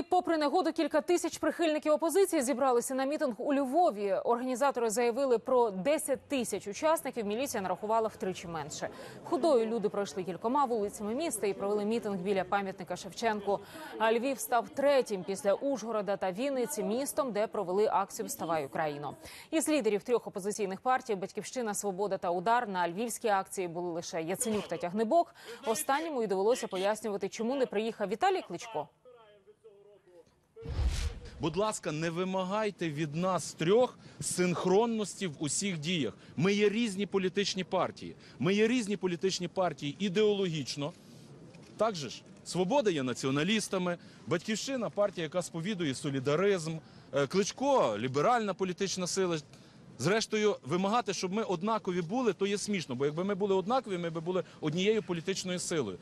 І попри негоду, кілька тисяч прихильників опозиції зібралися на мітинг у Львові. Організатори заявили про 10 тисяч учасників. Міліція нарахувала втричі менше. Ходою люди пройшли кількома вулицями міста і провели мітинг біля пам'ятника Шевченку. А Львів став третім після Ужгорода та Вінниці містом, де провели акцію «Вставай Україно». Із лідерів трьох опозиційних партій Батьківщина, Свобода та Удар на львівській акції були лише Яценюк та Тягнебок. Останньому й довелося пояснювати, чому не приїхав Віталій Кличко. Будь ласка, не вимагайте від нас трьох синхронності в усіх діях. Ми є різні політичні партії. Ми є різні політичні партії ідеологічно. Так же ж, свобода є націоналістами, батьківщина партія, яка сповідує солідаризм, Е, кличко ліберальна політична сила. Зрештою, вимагати, щоб ми однакові були, то є смішно. Бо якби ми були однакові, ми б були однією політичною силою.